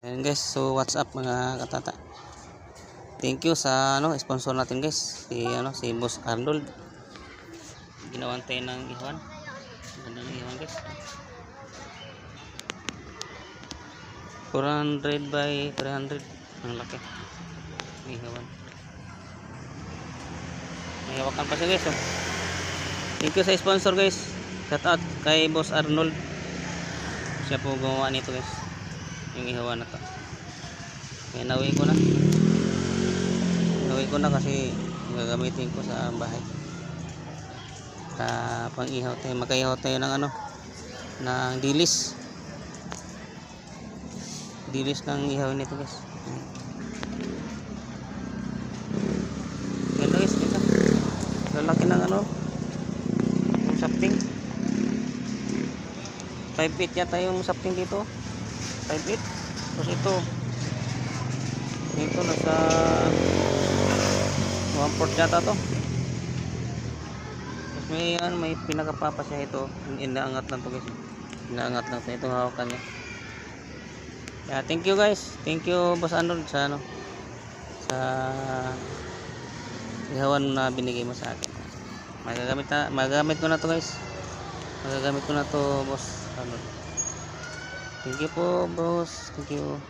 Ayan guys, so what's up mga katata. Thank you sa ano sponsor natin guys, si ano si Boss Arnold. Ginawan tayo ng iwan. Ganda ng iwan guys. 400 by 300 ang laki. May iwan. May pa siya guys. Oh. Thank you sa sponsor guys. Shout out kay Boss Arnold. Siya po gumawa nito guys yung ihawa na to. Kaya nauwi ko na. Nauwi ko na kasi gagamitin ko sa bahay. Sa pang ihaw tayo. Magkaihaw tayo ng ano ng dilis. Dilis ng ihaw nito guys. Ganda guys. Ganda. Lalaki ng ano yung sapting 5 feet yata yung sapting dito 5 feet. Tapos ito. Dito nasa 1 fourth yata to. Tapos may ano may pinakapapa siya ito. Inaangat lang to guys. Inaangat lang to. Ito hawakan niya. Yeah, thank you guys. Thank you boss Arnold sa ano sa ihawan na binigay mo sa akin. Magagamit na magagamit ko na to guys. Magagamit ko na to boss Arnold Thank you po, boss. Thank you.